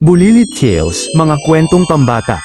Bulilit Tales, mga kwentong pambata.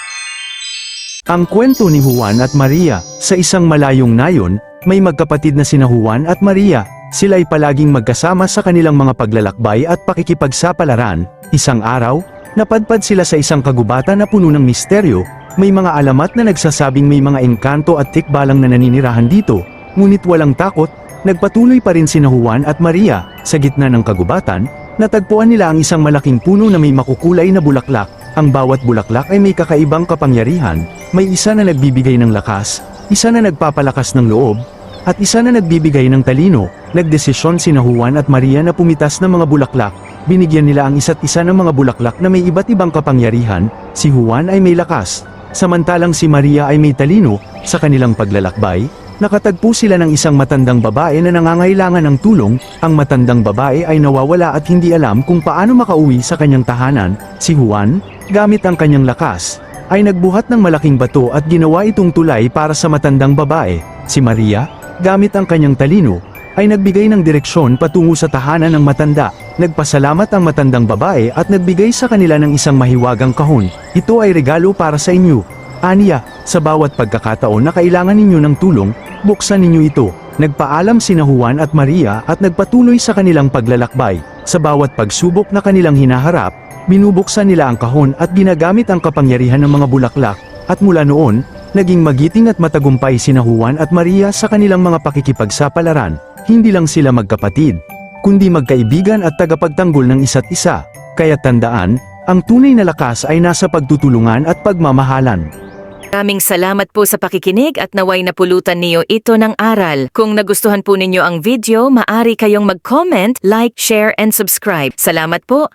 Ang kwento ni Juan at Maria, sa isang malayong nayon, may magkapatid na sina Juan at Maria, sila ay palaging magkasama sa kanilang mga paglalakbay at pakikipagsapalaran. Isang araw, napadpad sila sa isang kagubatan na puno ng misteryo, may mga alamat na nagsasabing may mga engkanto at tikbalang na naninirahan dito, ngunit walang takot, nagpatuloy pa rin sina Juan at Maria, sa gitna ng kagubatan, natagpuan nila ang isang malaking puno na may makukulay na bulaklak, ang bawat bulaklak ay may kakaibang kapangyarihan, may isa na nagbibigay ng lakas, isa na nagpapalakas ng loob, at isa na nagbibigay ng talino, nagdesisyon sina Juan at Maria na pumitas ng mga bulaklak, binigyan nila ang isa't isa ng mga bulaklak na may iba't ibang kapangyarihan, si Juan ay may lakas, samantalang si Maria ay may talino, sa kanilang paglalakbay, nakatagpo sila ng isang matandang babae na nangangailangan ng tulong, ang matandang babae ay nawawala at hindi alam kung paano makauwi sa kanyang tahanan, si Juan, gamit ang kanyang lakas, ay nagbuhat ng malaking bato at ginawa itong tulay para sa matandang babae, si Maria, gamit ang kanyang talino, ay nagbigay ng direksyon patungo sa tahanan ng matanda, nagpasalamat ang matandang babae at nagbigay sa kanila ng isang mahiwagang kahon, ito ay regalo para sa inyo. Aniya, sa bawat pagkakataon na kailangan ninyo ng tulong, buksan ninyo ito. Nagpaalam sina Juan at Maria at nagpatuloy sa kanilang paglalakbay. Sa bawat pagsubok na kanilang hinaharap, binubuksan nila ang kahon at ginagamit ang kapangyarihan ng mga bulaklak, at mula noon, naging magiting at matagumpay sina Juan at Maria sa kanilang mga pakikipagsapalaran. Hindi lang sila magkapatid, kundi magkaibigan at tagapagtanggol ng isa't isa. Kaya tandaan, ang tunay na lakas ay nasa pagtutulungan at pagmamahalan. Maraming salamat po sa pakikinig at naway napulutan niyo ito ng aral. Kung nagustuhan po ninyo ang video, maari kayong mag-comment, like, share, and subscribe. Salamat po.